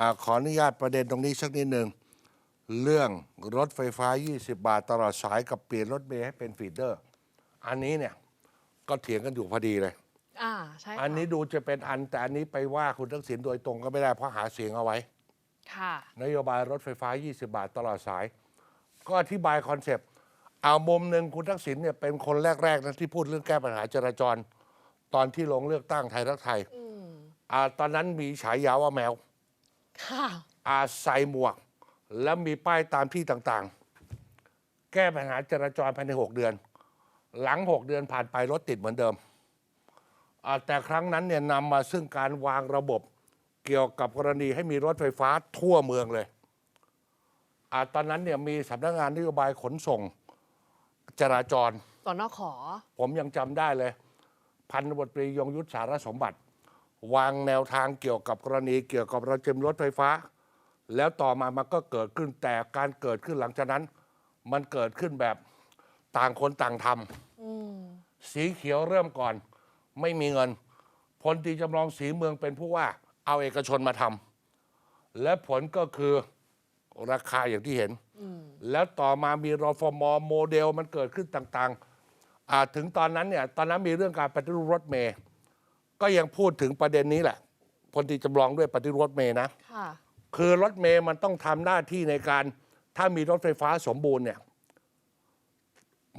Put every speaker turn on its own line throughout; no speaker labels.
อาขออนุญาตประเด็นตรงนี้สักนิดหนึ่งเรื่องรถไฟฟ้า 20 บาทตลอดสายกับเปลี่ยนรถเมล์ให้เป็นฟีดเดอร์ อันนี้เนี่ยก็เถียงกันอยู่พอดีเลย
อ่าใช่ค่ะ
อันนี้ดูจะเป็นอันแต่อันนี้ไปว่าคุณทักษิณโดยตรงก็ไม่ได้เพราะหาเสียงเอาไว้
ค่ะ
นโยบายรถไฟฟ้า 20 บาทตลอดสาย ก็อธิบายคอนเซปต์ เอามุมหนึ่งคุณทักษิณเนี่ยเป็นคนแรก ๆนะที่พูดเรื่องแก้ปัญหาจราจร ตอนที่ลงเลือกตั้งไทยรักไทย
อืม
อ่าตอนนั้นมีฉายาว่าแมว
ค่ะ
อาใส่หมวก แล้วมีป้ายตามที่ต่างๆ แก้ปัญหาจราจรภายใน 6 เดือน หลัง 6 เดือนผ่านไปรถติดเหมือนเดิมอ่าแต่ครั้งนั้นเนี่ยนำมาซึ่งการวางระบบเกี่ยวกับกรณีให้มีรถไฟฟ้าทั่วเมืองเลยอาตอนนั้นเนี่ยมีสำนักงานนโยบายขนส่งจราจร
สอนอขอ
ผมยังจำได้เลย พันตำรวจตรียงยุทธสารสมบัติ วางแนวทางเกี่ยวกับกรณีเกี่ยวกับเราจะมีรถไฟฟ้า แล้วต่อมามันก็เกิดขึ้นแต่การเกิดขึ้นหลังจากนั้น มันเกิดขึ้นแบบต่างคนต่างท
อืมำ
สีเขียวเริ่มก่อน ไม่มีเงินพลตรีจำลองสีเมืองเป็นผู้ว่า เอาเอกชนมาทำและผลก็คือราคาอย่างที่เห็น
อืม
แล้วต่อมามีรฟมโมเดลมันเกิดขึ้นต่างๆอ่าถึงตอนนั้นเนี่ยตอนนั้นมีเรื่องการปฏิรูปรถเมย์ ก็ยังพูดถึงประเด็นนี้แหละพลตรีจำลองด้วยปฏิรูปรถเมย์นะ
ค่ะ
คือรถเมย์มันต้องทำหน้าที่ในการ ถ้ามีรถไฟฟ้าสมบูรณ์เนี่ย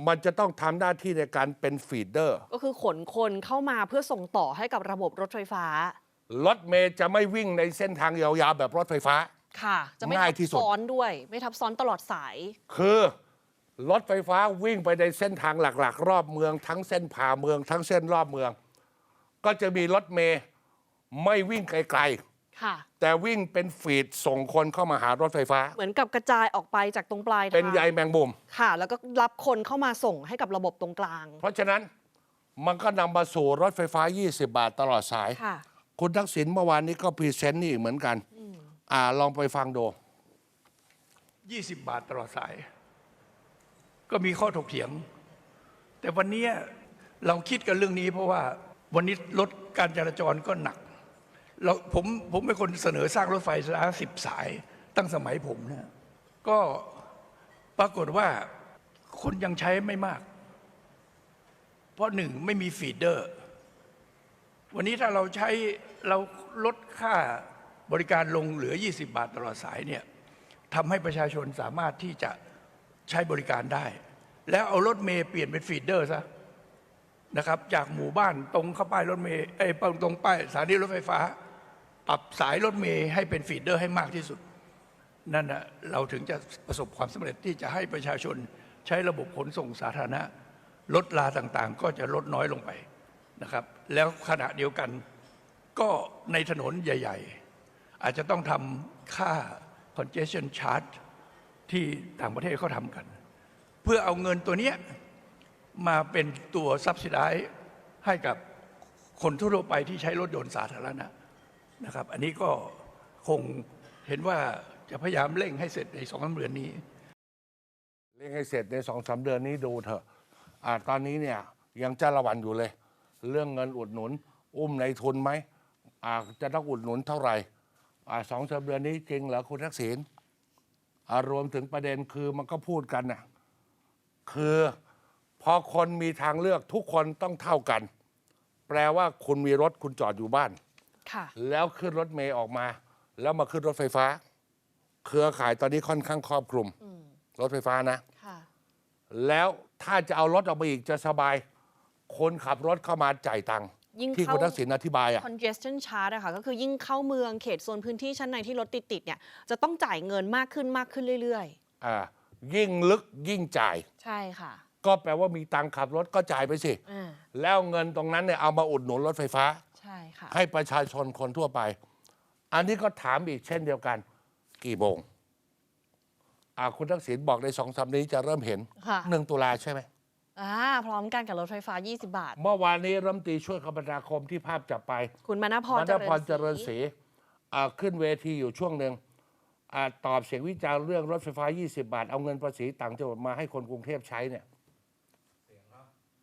มันจะต้องทำหน้าที่ในการเป็นฟีดเดอร์
ก็คือขนคนเข้ามาเพื่อส่งต่อให้กับระบบรถไฟฟ้า
รถเมย์จะไม่วิ่งในเส้นทางยาวๆแบบรถไฟฟ้า
ค่ะ จะไม่
ง่าย
ทับ
ที่สุด
ซ้อนด้วย ไม่ทับซ้อนตลอดสาย
คือรถไฟฟ้าวิ่งไปในเส้นทางหลัก ๆ รอบเมืองทั้งเส้นผ่าเมืองทั้งเส้นรอบเมือง ก็จะมีรถเมย์ไม่วิ่งไกล
ค่ะ
ๆ แต่วิ่งเป็นฟีดส่งคนเข้ามาหารถไฟฟ้า
เหมือนกับกระจายออกไปจากตรงปลายทาง
เป็นใยแมงมุม
ค่ะ แล้วก็รับคนเข้ามาส่งให้กับระบบตรงกลาง
เพราะฉะนั้นมันก็นำมาสู่รถไฟฟ้า 20 บาทตลอดสาย
ค่ะ
คุณทักษิณเมื่อวานนี้ก็พรีเซนต์นี่อีกเหมือนกัน อ่าลองไปฟังดู
20 บาทตลอดสาย ก็มีข้อถกเถียง แต่วันนี้เราคิดกันเรื่องนี้เพราะว่า วันนี้รถการจราจรก็หนักเราผมผมเป็นคนเสนอสร้างรถไฟฟ้าสิบสายตั้งสมัยผมนะก็ปรากฏว่าคนยังใช้ไม่มาก เพราะหนึ่งไม่มีฟีดเดอร์ วันนี้ถ้าเราใช้เราลดค่าบริการลงเหลือ 20 บาทตลอดสายเนี่ยทำให้ประชาชนสามารถที่จะใช้บริการได้ แล้วเอารถเมย์เปลี่ยนเป็นฟีดเดอร์ซะ นะครับ จากหมู่บ้านตรงเข้าป้ายรถเมย์ไอ้ตรงป้ายสถานีรถไฟฟ้า ปรับสายรถเมย์ให้เป็นฟีดเดอร์ให้มากที่สุด นั่นนะเราถึงจะประสบความสำเร็จที่จะให้ประชาชนใช้ระบบขนส่งสาธารณะลดลาต่างๆ ก็จะลดน้อยลงไปนะครับ แล้วขณะเดียวกันก็ในถนนใหญ่ ๆ อาจจะต้องทำค่า congestion charge ที่ต่างประเทศเขาทำกัน เพื่อเอาเงินตัวเนี้ย มาเป็นตัว subsidize ให้กับคนทั่วไปที่ใช้รถยนต์สาธารณะนะครับ อันนี้ก็คงเห็นว่าจะพยายามเร่งให้เสร็จในสองสามเดือนนี้
เร่งให้เสร็จในสองสาเดือนนี้ดูเถอะอ่าตอนนี้เนี่ยยังจ้าละวันอยู่เลย เรื่องเงินอุดหนุน อุ้มในทุนไหมอ่าจะต้องอุดหนุนเท่าไหร่อ่าสองสามเดือนนี้จริงเหรอคุณทักษิณอารวมถึงประเด็นคือมันก็พูดกันน่ะคือ พอคนมีทางเลือกทุกคนต้องเท่ากัน แปลว่าคุณมีรถคุณจอดอยู่บ้าน
ค่ะ
แล้วขึ้นรถเมย์ออกมา แล้วมาขึ้นรถไฟฟ้า เครือข่ายตอนนี้ค่อนข้างครอบคลุมรถไฟฟ้านะ
ค่ะ
แล้วถ้าจะเอารถออกมาอีกจะสบาย คนขับรถเข้ามาจ่ายตังค์
ยิ่ง
ที่
เข้า
คุณทักษิณอธิบายอะ
congestion charge อะค่ะ ก็คือยิ่งเข้าเมืองเขตโซนพื้นที่ชั้นในที่รถติดๆเนี่ย จะต้องจ่ายเงินมากขึ้นมากขึ้นเรื่อย
อ่ายิ่งลึกยิ่งจ่าย
ๆ ใช่ค่ะ
ก็แปลว่ามีตังค์ขับรถก็จ่ายไปสิ
อ่า
แล้วเงินตรงนั้นเนี่ยเอามาอุดหนุนรถไฟฟ้า
ใช่ค่ะ
ให้ประชาชนคนทั่วไป อันนี้ก็ถามอีกเช่นเดียวกัน กี่โมงอ่าคุณทักษิณบอกในสองสามนี้จะเริ่มเห็น
ค่ะ
หนึ่งตุลาใช่ไหม
อ่าพร้อมกันกับรถไฟฟ้า 20 บาท
เมื่อวานนี้รัฐมนตรีช่วยคมนาคมที่ภาพจับไป
คุณมณพร
มณพรเจริญศรีอ่าขึ้นเวทีอยู่ช่วงหนึ่งอ่าตอบเสียงวิจารณ์เรื่องรถไฟฟ้า 20 บาท เอาเงินภาษีต่างจังหวัดมาให้คนกรุงเทพใช้เนี่ย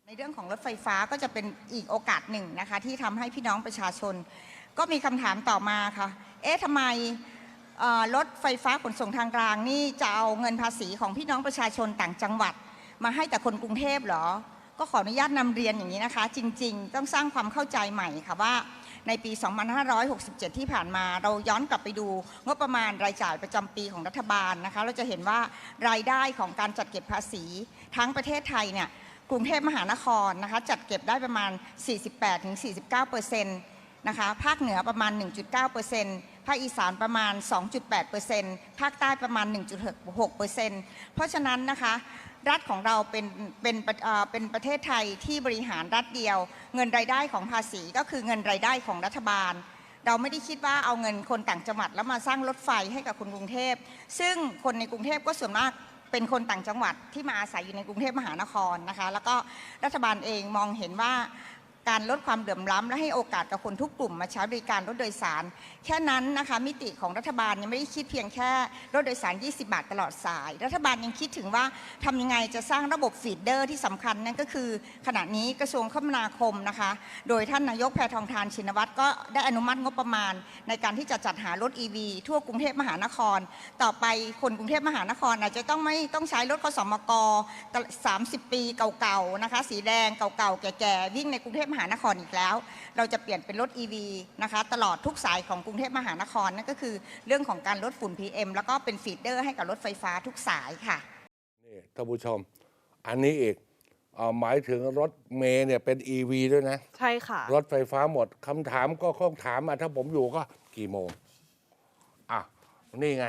ในเรื่องของรถไฟฟ้าก็จะเป็นอีกโอกาสหนึ่งนะคะที่ทำให้พี่น้องประชาชน ก็มีคำถามต่อมาค่ะ เอ๊ะทำไมรถไฟฟ้าขนส่งทางกลางนี่จะเอาเงินภาษีของพี่น้องประชาชนต่างจังหวัด มาให้แต่คนกรุงเทพเหรอ ก็ขออนุญาตนำเรียนอย่างนี้นะคะ จริง ๆ ต้องสร้างความเข้าใจใหม่ค่ะว่าในปี 2567 ที่ผ่านมา เราย้อนกลับไปดูงบประมาณรายจ่ายประจำปีของรัฐบาลนะคะ เราจะเห็นว่ารายได้ของการจัดเก็บภาษีทั้งประเทศไทยเนี่ย กรุงเทพมหานครนะคะจัดเก็บได้ประมาณ 48-49%เปอร์เซ็นต์นะคะภาคเหนือประมาณ 1.9%ภาคอีสานประมาณ 2.8%ภาคใต้ประมาณ 1.6%เพราะฉะนั้นนะคะรัฐของเราเป็นเป็นเอ่อเป็นประเทศไทยที่บริหารรัฐเดียว เงินรายได้ของภาษีก็คือเงินรายได้ของรัฐบาล เราไม่ได้คิดว่าเอาเงินคนต่างจังหวัดแล้วมาสร้างรถไฟให้กับคนกรุงเทพ ซึ่งคนในกรุงเทพก็ส่วนมาก เป็นคนต่างจังหวัดที่มาอาศัยอยู่ในกรุงเทพมหานครนะคะ แล้วก็รัฐบาลเองมองเห็นว่า การลดความเหลื่อมล้ำและให้โอกาสกับคนทุกกลุ่มมาใช้บริการรถโดยสาร แค่นั้นนะคะมิติของรัฐบาลยังไม่ได้คิดเพียงแค่รถโดยสาร 20 บาทตลอดสาย รัฐบาลยังคิดถึงว่าทำยังไงจะสร้างระบบฟีดเดอร์ที่สำคัญนั่นก็คือ ขณะนี้กระทรวงคมนาคมนะคะ โดยท่านนายกแพทองทานชินวัตรก็ได้อนุมัติงบประมาณ ในการที่จะจัดหารถ EV ทั่วกรุงเทพมหานคร ต่อไปคนกรุงเทพมหานครอาจจะต้องไม่ต้องใช้รถขสมก30 ปีเก่าๆนะคะสีแดงเก่าๆแก่ๆวิ่งในกรุงเทพหานครอีกแล้ว เราจะเปลี่ยนเป็นรถ EV นะคะตลอดทุกสายของกรุงเทพมหานครนั่นก็คือ เรื่องของการลดฝุ่น PM แล้วก็เป็นฟีดเดอร์ให้กับรถไฟฟ้าทุกสายค่ะ
นี่ท่านผู้ชม อันนี้อีกเอ่อหมายถึงรถเมย์เนี่ยเป็น e ีวีด้วยนะ
ใช่ค่ะ
รถไฟฟ้าหมดคำถามก็คงถามมาถ้าผมอยู่ก็กี่โมง อะ นี่ไง